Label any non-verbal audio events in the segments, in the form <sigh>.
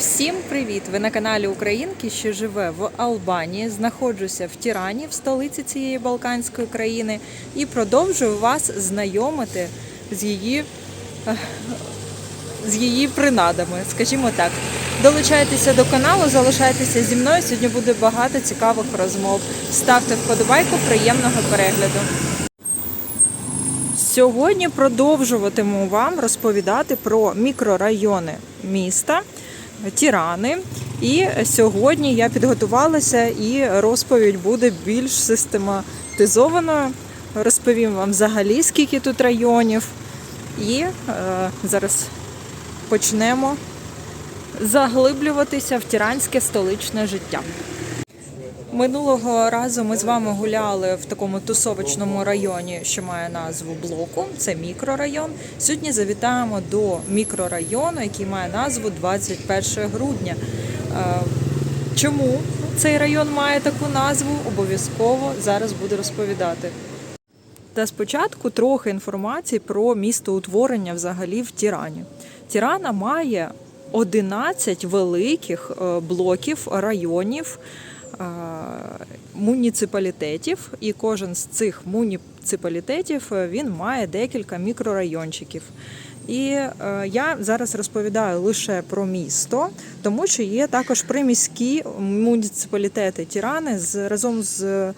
Всім привіт! Ви на каналі Українки, що живе в Албанії. Знаходжуся в Тірані, в столиці цієї Балканської країни, і продовжую вас знайомити з її, з її принадами, скажімо так. Долучайтеся до каналу, залишайтеся зі мною. Сьогодні буде багато цікавих розмов. Ставте вподобайку, приємного перегляду. Сьогодні продовжуватиму вам розповідати про мікрорайони міста Тірани. І сьогодні я підготувалася і розповідь буде більш систематизованою. Розповім вам взагалі, скільки тут районів. І е, зараз почнемо заглиблюватися в тіранське столичне життя. Минулого разу ми з вами гуляли в такому тусовочному районі, що має назву блоку. Це мікрорайон. Сьогодні завітаємо до мікрорайону, який має назву 21 грудня. Е, Чому цей район має таку назву? Обов'язково зараз буду розповідати. Та спочатку трохи інформації про містоутворення взагалі в Тірані. Тірана має 11 великих е, блоків районів муніципалітетів, і кожен з цих муніципалітетів е, він має декілька мікрорайончиків. І е, я зараз розповідаю лише про місто, тому що є також приміські муніципалітети Тірани з разом з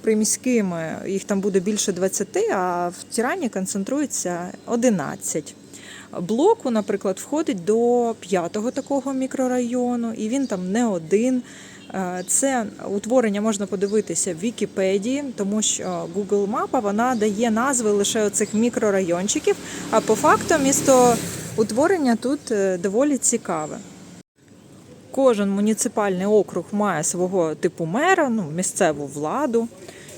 приміськими. Їх там буде більше 20, а в Тірані концентрується 11. Блоку, наприклад, входить до п'ятого такого мікрорайону, і він там не один. Е, Це утворення можна подивитися в Вікіпедії, тому що Google Мапа вона дає назви лише оцих мікрорайончиків. А по факту місто утворення тут е, доволі цікаве. Кожен муніципальний округ має свого типу мера, ну, місцеву владу,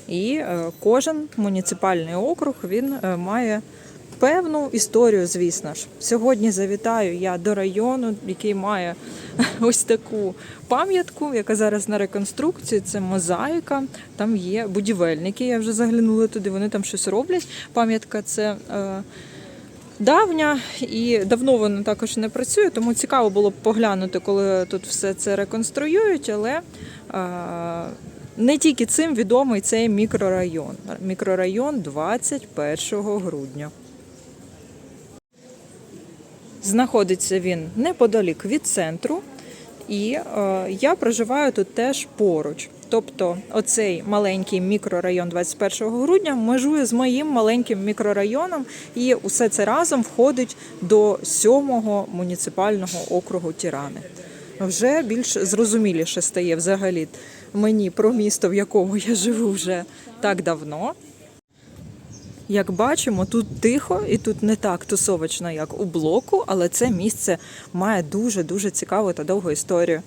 і е, кожен муніципальний округ він має певну історію, звісно ж. Сьогодні завітаю я до району, який має <laughs> ось таку пам'ятку, яка зараз на реконструкції. Це мозаїка. Там є будівельники. Я вже заглянула туди. Вони там щось роблять. Пам'ятка це. Е, давня і давно вона також не працює, тому цікаво було б поглянути, коли тут все це реконструюють, але е, не тільки цим відомий цей мікрорайон. Мікрорайон 21 грудня. Знаходиться він неподалік від центру, і е, я проживаю тут теж поруч. Тобто, оцей маленький мікрорайон 21 грудня межує з моїм маленьким мікрорайоном, і усе це разом входить до сьомого муніципального округу Тірани. Вже більш зрозуміліше стає взагалі мені про місто, в якому я живу вже так давно. Як бачимо, тут тихо і тут не так тусовочно, як у блоку, але це місце має дуже-дуже цікаву та довгу історію.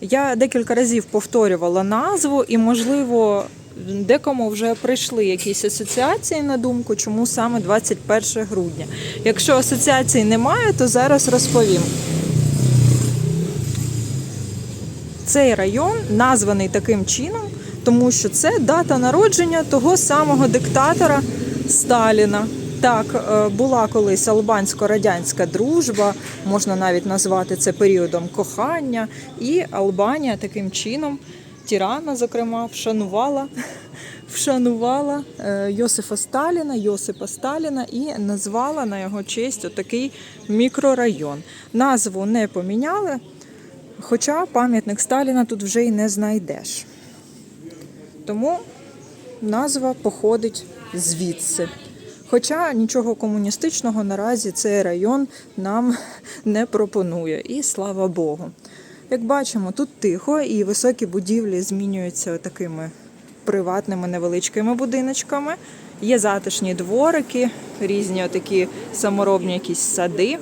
Я декілька разів повторювала назву, і, можливо, декому вже прийшли якісь асоціації на думку, чому саме 21 грудня. Якщо асоціацій немає, то зараз розповім. Цей район названий таким чином, тому що це дата народження того самого диктатора Сталіна. Так, е, була колись албансько-радянська дружба, можна навіть назвати це періодом кохання. І Албанія таким чином, Тірана, зокрема, вшанувала, <laughs> вшанувала е, Йосифа Сталіна, Йосипа Сталіна і назвала на його честь отакий мікрорайон. Назву не поміняли, хоча пам'ятник Сталіна тут вже й не знайдеш. Тому назва походить звідси. Хоча нічого комуністичного наразі цей район нам не пропонує, і слава Богу. Як бачимо, тут тихо і високі будівлі змінюються такими приватними невеличкими будиночками. Є затишні дворики, різні такі саморобні якісь сади.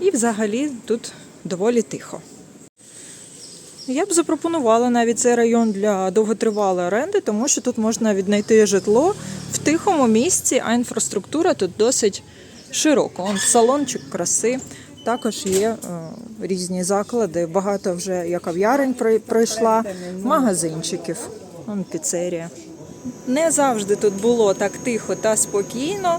І взагалі тут доволі тихо. Я б запропонувала навіть цей район для довготривалої оренди, тому що тут можна віднайти житло в тихому місці, а інфраструктура тут досить широка. Он салончик краси. Також є е, різні заклади. Багато вже я кав'ярень пройшла, магазинчиків, он піцерія. Не завжди тут було так тихо та спокійно.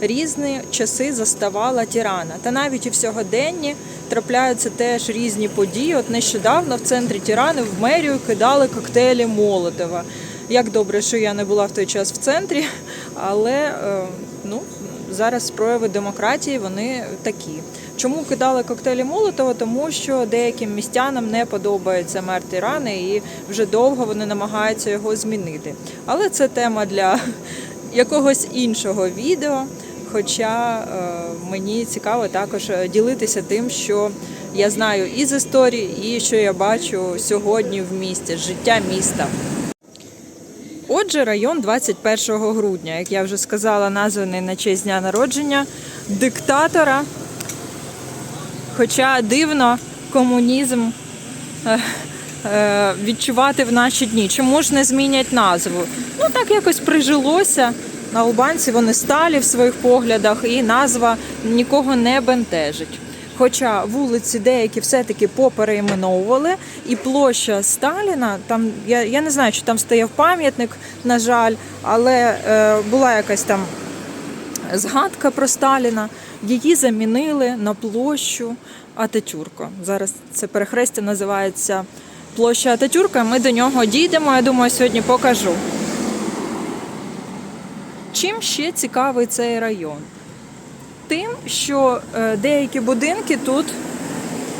різні часи заставала Тірана. Та навіть в сьогоденні трапляються теж різні події. От нещодавно в центрі Тірани в мерію кидали коктейлі Молотова. Як добре, що я не була в той час в центрі, але е, ну, зараз прояви демократії вони такі. Чому кидали коктейлі Молотова? Тому що деяким містянам не подобається мер Тирани і вже довго вони намагаються його змінити. Але це тема для <laughs> якогось іншого відео. Хоча е, мені цікаво також е, ділитися тим, що я знаю із історії, і що я бачу сьогодні в місті, життя міста. Отже, район 21 грудня, як я вже сказала, названий на честь дня народження диктатора. Хоча дивно комунізм е, е, відчувати в наші дні. Чому ж не змінять назву? Ну так якось прижилося. На албанці вони сталі в своїх поглядах, і назва нікого не бентежить. Хоча вулиці деякі все-таки поперейменовували, і площа Сталіна, там я, я не знаю, чи там стояв пам'ятник, на жаль, але е, була якась там згадка про Сталіна. Її замінили на площу Ататюрка. Зараз це перехрестя називається площа Ататюрка. Ми до нього дійдемо. Я думаю, сьогодні покажу. Чим ще цікавий цей район? Тим, що е, деякі будинки тут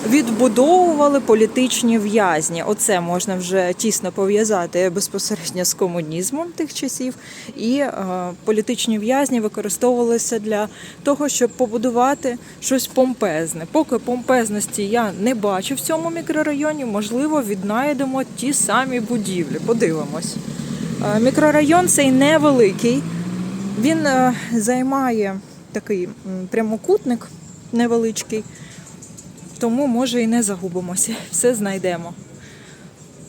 відбудовували політичні в'язні. Оце можна вже тісно пов'язати безпосередньо з комунізмом тих часів. І е, політичні в'язні використовувалися для того, щоб побудувати щось помпезне. Поки помпезності я не бачу в цьому мікрорайоні, можливо, віднайдемо ті самі будівлі. Подивимось. Е, Мікрорайон цей невеликий. Він займає такий прямокутник невеличкий, тому може і не загубимося, <laughs> все знайдемо.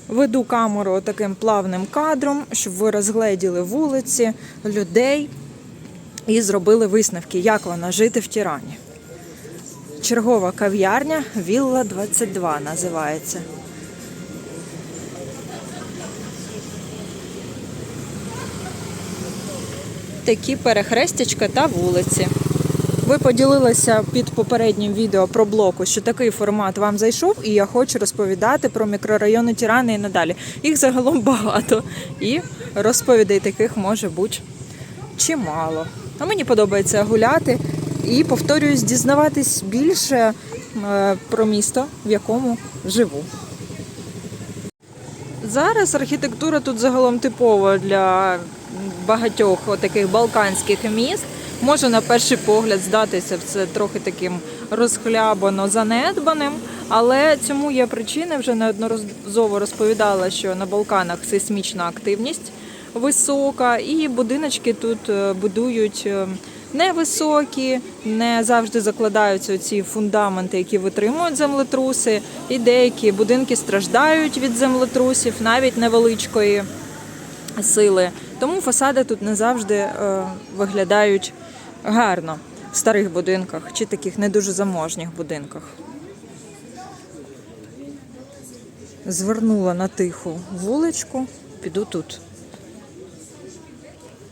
Веду камеру таким плавним кадром, щоб ви розгледіли вулиці, людей і зробили висновки, як вона жити в Тірані. Чергова кав'ярня Вілла 22 називається. Такі перехрестячка та вулиці. Ви поділилися під попереднім відео про блоку, що такий формат вам зайшов, і я хочу розповідати про мікрорайони Тірани і надалі. Їх загалом багато, і розповідей таких може бути чимало. А мені подобається гуляти і, повторююсь, дізнаватись більше е, про місто, в якому живу. Зараз архітектура тут загалом типова для багатьох таких балканських міст. Може на перший погляд здатися це трохи таким розхлябано занедбаним, але цьому є причини. Вже неодноразово розповідала, що на Балканах сейсмічна активність висока, і будиночки тут е, будують е, невисокі, не завжди закладаються ці фундаменти, які витримують землетруси, і деякі будинки страждають від землетрусів, навіть невеличкої сили. Тому фасади тут не завжди е, виглядають гарно в старих будинках чи таких не дуже заможніх будинках. Звернула на тиху вуличку, піду тут.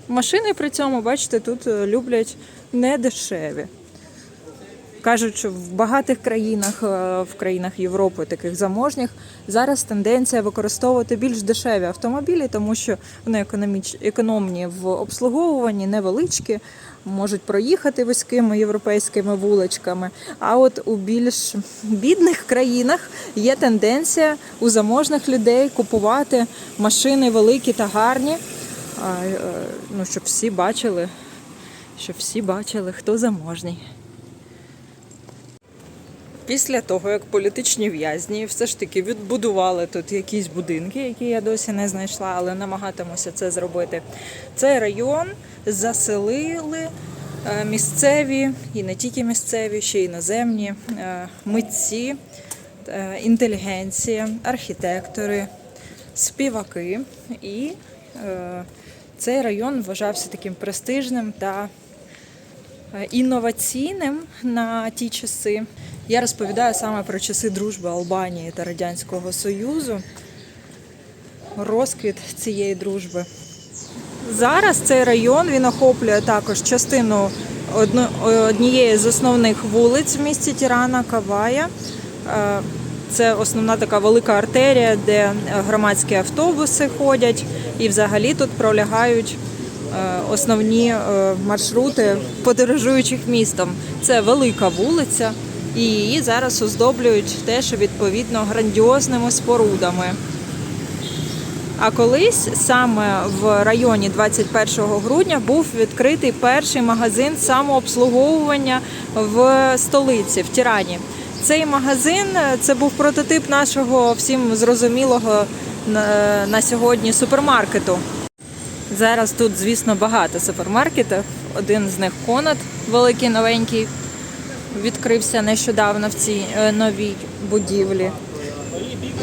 Машини при цьому, бачите, тут е, люблять не дешеві. Кажуть, що в багатих країнах, е, в країнах Європи, таких заможніх, зараз тенденція використовувати більш дешеві автомобілі, тому що вони економіч... економні в обслуговуванні, невеличкі, можуть проїхати вузькими європейськими вуличками. А от у більш бідних країнах є тенденція у заможних людей купувати машини великі та гарні, е, ну, щоб всі бачили, щоб всі бачили, хто заможний. Після того, як політичні в'язні все ж таки відбудували тут якісь будинки, які я досі не знайшла, але намагатимуся це зробити. Цей район заселили е, місцеві і не тільки місцеві, ще й іноземні е, митці, е, інтелігенція, архітектори, співаки. І цей район вважався таким престижним та інноваційним на ті часи. Я розповідаю саме про часи дружби Албанії та Радянського Союзу, розквіт цієї дружби. Зараз цей район він охоплює також частину однієї з основних вулиць в місті Тірана Кавая. Е, Це основна така велика артерія, де громадські автобуси ходять, і взагалі тут пролягають е, основні е, маршрути подорожуючих містом. Це велика вулиця, і її зараз оздоблюють теж відповідно грандіозними спорудами. А колись саме в районі 21 грудня був відкритий перший магазин самообслуговування в столиці в Тірані. Цей магазин е, це був прототип нашого всім зрозумілого на, на сьогодні супермаркету. Зараз тут, звісно, багато супермаркетів. Один з них Конат, великий новенький, відкрився нещодавно в цій е, новій будівлі.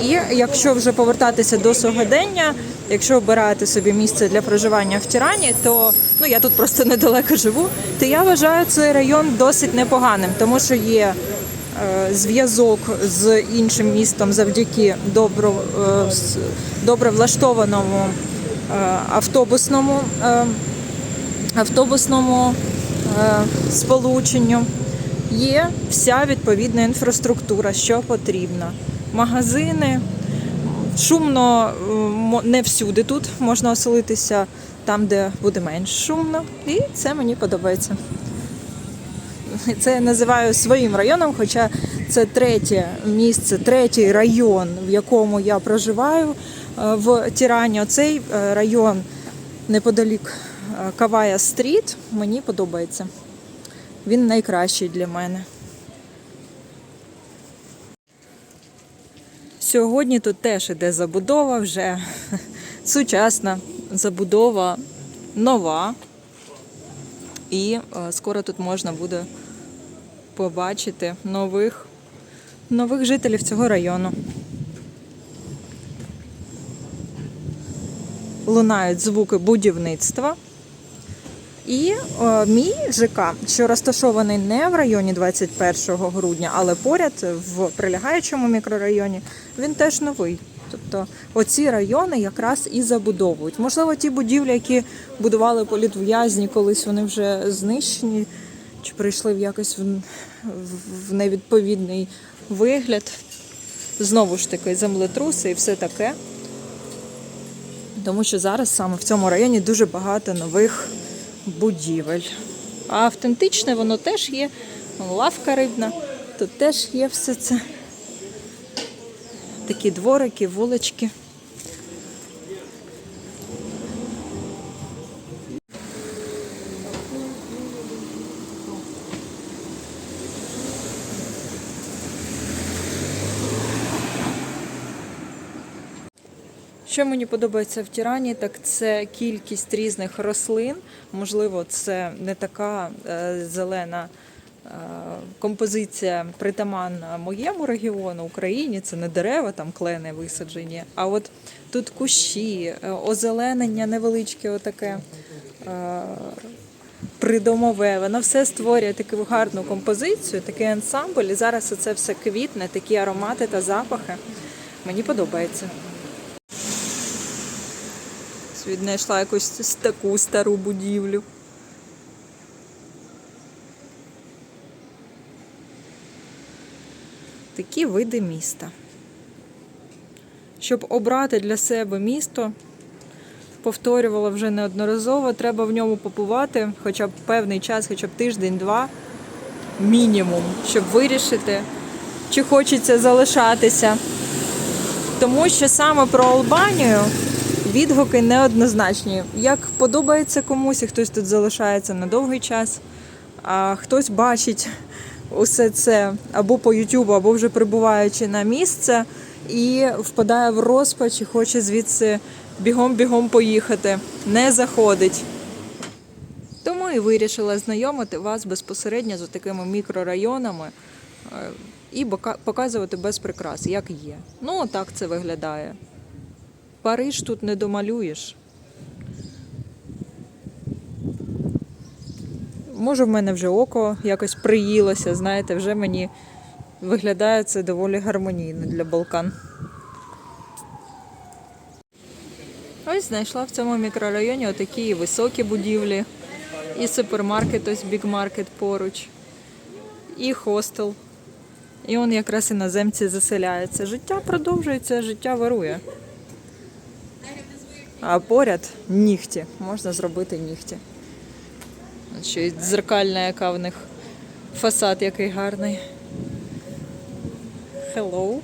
І якщо вже повертатися до сьогодення, якщо обираєте собі місце для проживання в Тірані, то ну я тут просто <laughs> недалеко живу, то я вважаю цей район досить непоганим, тому що є е, зв'язок з іншим містом завдяки добро, е, добре влаштованому е, автобусному, е, автобусному е, сполученню. Є вся відповідна інфраструктура, що потрібно. Магазини, шумно не всюди тут можна оселитися там, де буде менш шумно, і це мені подобається. Це я називаю своїм районом, хоча це третє місце, третій район, в якому я проживаю е, в Тірані. Оцей е, район неподалік е, Кавая Стріт мені подобається. Він найкращий для мене. Сьогодні тут теж іде забудова, вже <laughs> сучасна забудова нова. І е, скоро тут можна буде побачити нових, нових жителів цього району. Лунають звуки будівництва. І е, мій ЖК, що розташований не в районі 21 грудня, але поряд в прилягаючому мікрорайоні, він теж новий. Тобто оці райони якраз і забудовують. Можливо, ті будівлі, які будували політв'язні, колись вони вже знищені, чи прийшли в якось в- в невідповідний вигляд. Знову ж таки, землетруси і все таке. Тому що зараз саме в цьому районі дуже багато нових будівель. А автентичне воно теж є. Лавка рибна, тут теж є все це. Такі дворики, вулички. Що мені подобається в Тірані, так це кількість різних рослин. Можливо, це не така е, зелена е, композиція притаманна моєму регіону, Україні. Це не дерева, там клени висаджені. А от тут кущі, е, озеленення невеличке, отаке. Придомове, воно все створює таку гарну композицію, такий ансамбль. І зараз це все квітне, такі аромати та запахи. Мені подобається. Віднайшла якусь таку стару будівлю. Такі види міста. Щоб обрати для себе місто, повторювала вже неодноразово, треба в ньому побувати хоча б певний час, хоча б тиждень-два, мінімум, щоб вирішити, чи хочеться залишатися. Тому що саме про Албанію відгуки неоднозначні. Як подобається комусь, і хтось тут залишається на довгий час, а хтось бачить усе це або по Ютубу, або вже прибуваючи на місце, і впадає в розпач і хоче звідси бігом-бігом поїхати. Не заходить. Тому і вирішила знайомити вас безпосередньо з такими мікрорайонами е, і показувати без прикрас, як є. Ну, так це виглядає. Париж тут не домалюєш. Може, в мене вже око якось приїлося, знаєте, вже мені виглядає це доволі гармонійно для Балкан. Ось знайшла в цьому мікрорайоні отакі високі будівлі. І супермаркет, ось бігмаркет поруч, і хостел. І он якраз іноземці заселяються. Життя продовжується, життя вирує. А поряд нігті. Можна зробити нігті. Ще й дзеркальна, яка в них фасад який гарний. Hello.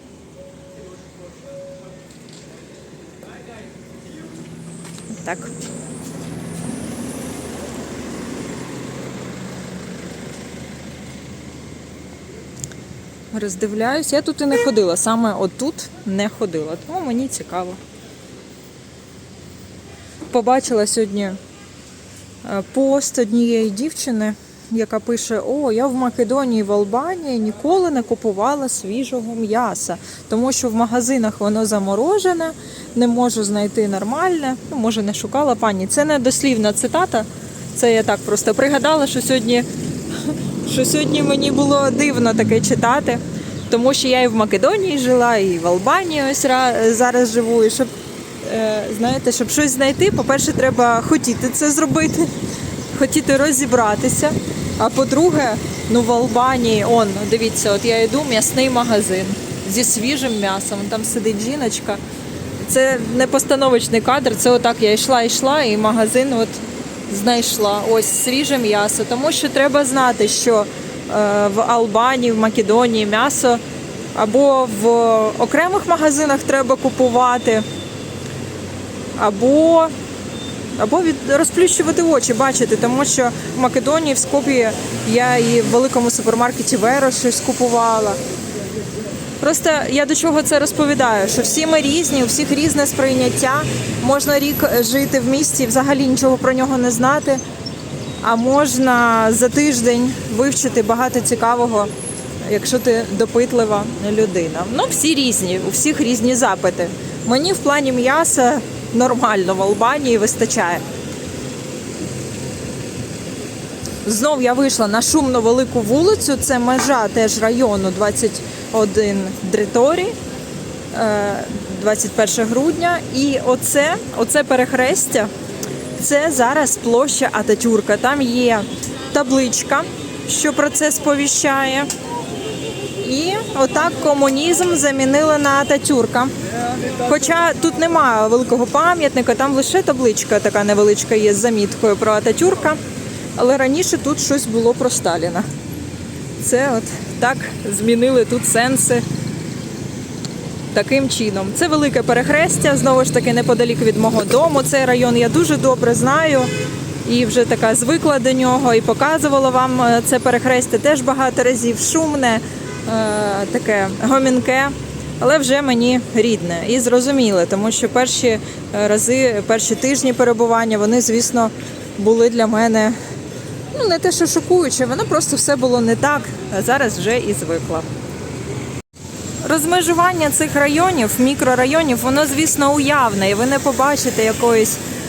Так. Роздивляюсь. Я тут і не ходила, саме отут не ходила, тому мені цікаво. Побачила сьогодні е, пост однієї дівчини, яка пише: О, я в Македонії, в Албанії ніколи не купувала свіжого м'яса, тому що в магазинах воно заморожене, не можу знайти нормальне. Ну, може, не шукала пані. Це не дослівна цитата. Це я так просто пригадала, що сьогодні, <laughs> що сьогодні мені було дивно таке читати, тому що я і в Македонії жила, і в Албанії ось зараз живу. І щоб знаєте, щоб щось знайти, по-перше, треба хотіти це зробити, хотіти розібратися. А по-друге, ну в Албанії, он, дивіться, от я йду, м'ясний магазин зі свіжим м'ясом. Там сидить жіночка. Це не постановочний кадр, це отак я йшла, йшла, і магазин от знайшла. Ось свіже м'ясо. Тому що треба знати, що е, в Албанії, в Македонії м'ясо або в окремих магазинах треба купувати, або, або від, розплющувати очі, бачити, тому що в Македонії, в Скопії я і в великому супермаркеті Веро щось купувала. Просто я до чого це розповідаю, що всі ми різні, у всіх різне сприйняття. Можна рік жити в місті і взагалі нічого про нього не знати. А можна за тиждень вивчити багато цікавого, якщо ти допитлива людина. Ну, всі різні, у всіх різні запити. Мені в плані м'яса нормально в Албанії вистачає. Знов я вийшла на шумну велику вулицю. Це межа теж району 21 Дриторі, е, 21 грудня. І оце, оце перехрестя. Це зараз площа Ататюрка. Там є табличка, що про це сповіщає. І отак комунізм замінили на Ататюрка. Хоча тут немає великого пам'ятника, там лише табличка така невеличка є з заміткою про Ататюрка. Але раніше тут щось було про Сталіна. Це от так змінили тут сенси таким чином. Це велике перехрестя, знову ж таки, неподалік від мого дому. Цей район я дуже добре знаю і вже така звикла до нього і показувала вам е, це перехрестя теж багато разів. Шумне, таке гомінке, але вже мені рідне і зрозуміле, тому що перші е, рази, перші тижні перебування, вони, звісно, були для мене ну не те, що шокуюче, воно просто все було не так, а зараз вже і звикла. Розмежування цих районів, мікрорайонів, воно, звісно, уявне, і ви не побачите якоїсь е,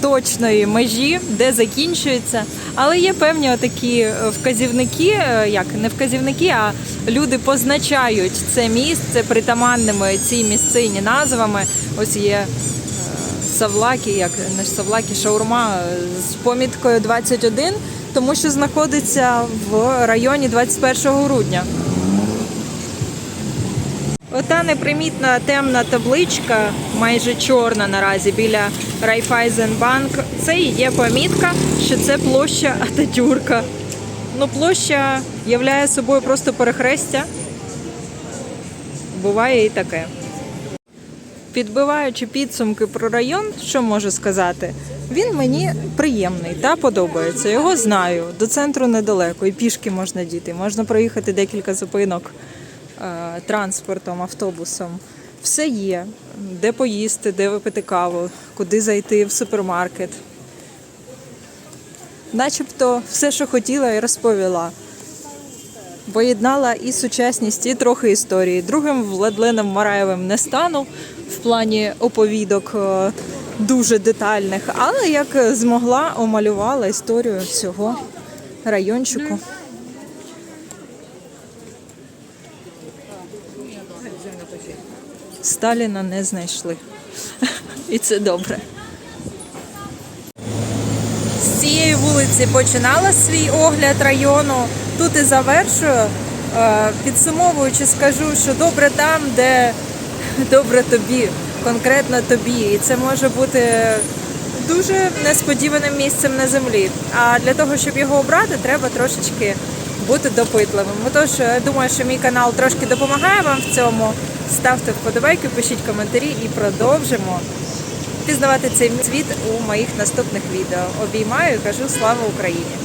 точної межі, де закінчується. Але є певні такі вказівники, е, як не вказівники, а люди позначають це місце притаманними цій місцині назвами. Ось є е, Савлакі, як не ж Савлакі, шаурма е, з поміткою 21, тому що знаходиться в районі 21 грудня. Ота непримітна темна табличка, майже чорна наразі біля Райфайзенбанк. Це і є помітка, що це площа Ататюрка. Ну, площа являє собою просто перехрестя. Буває і таке. Підбиваючи підсумки про район, що можу сказати? Він мені приємний та подобається. Його знаю. До центру недалеко, і пішки можна діти. Можна проїхати декілька зупинок транспортом, автобусом. Все є. Де поїсти, де випити каву, куди зайти в супермаркет. Начебто все, що хотіла, і розповіла. Поєднала і сучасність, і трохи історії. Другим Владленом Мараєвим не стану в плані оповідок е, дуже детальних, але як змогла, омалювала історію цього райончику. Сталіна не знайшли. <laughs> І це добре. З цієї вулиці починала свій огляд району, тут і завершую. Е, Підсумовуючи, скажу, що добре там, де <laughs> добре тобі, конкретно тобі. І це може бути дуже несподіваним місцем на землі. А для того, щоб його обрати, треба трошечки бути допитливим. Отож, я думаю, що мій канал трошки допомагає вам в цьому. Ставте вподобайки, пишіть коментарі і продовжимо пізнавати цей світ у моїх наступних відео. Обіймаю і кажу слава Україні!